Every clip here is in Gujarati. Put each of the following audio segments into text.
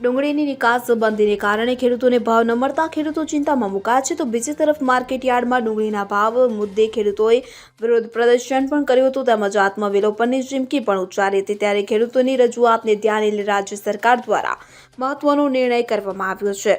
ડુંગળીની નિકાસ બંધીને કારણે ખેડૂતોને ભાવ ન મળતા ખેડૂતો ચિંતામાં મુકાયા છે. તો બીજી તરફ માર્કેટ યાર્ડમાં ડુંગળીના ભાવ મુદ્દે ખેડૂતોએ વિરોધ પ્રદર્શન પણ કર્યું હતું. તેમજ આત્મવિલોપનની ચીમકી પણ ઉચ્ચારી હતી. ત્યારે ખેડૂતોની રજૂઆતને ધ્યાને લઈ રાજ્ય સરકાર દ્વારા મહત્વનો નિર્ણય કરવામાં આવ્યો છે.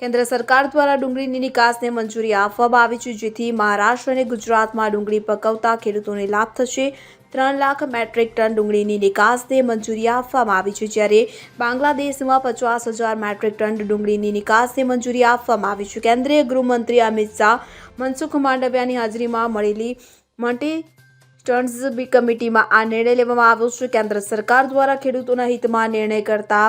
કેન્દ્ર સરકાર દ્વારા ડુંગળીની નિકાસને મંજૂરી આપવામાં આવી છે, જેથી મહારાષ્ટ્ર અને ગુજરાતમાં ડુંગળી પકવતા ખેડૂતોને લાભ થશે. ત્રણ લાખ મેટ્રિક ટન ડુંગળીની નિકાસને મંજૂરી આપવામાં આવી છે, જ્યારે બાંગ્લાદેશમાં પચાસ હજાર મેટ્રિક ટન ડુંગળીની નિકાસને મંજૂરી આપવામાં આવી છે. કેન્દ્રીય ગૃહમંત્રી અમિત શાહ, મનસુખ માંડવિયાની હાજરીમાં મળેલી મલ્ટી ટર્ન્સ બી કમિટીમાં આ નિર્ણય લેવામાં આવ્યો છે. કેન્દ્ર સરકાર દ્વારા ખેડૂતોના હિતમાં નિર્ણય કરતા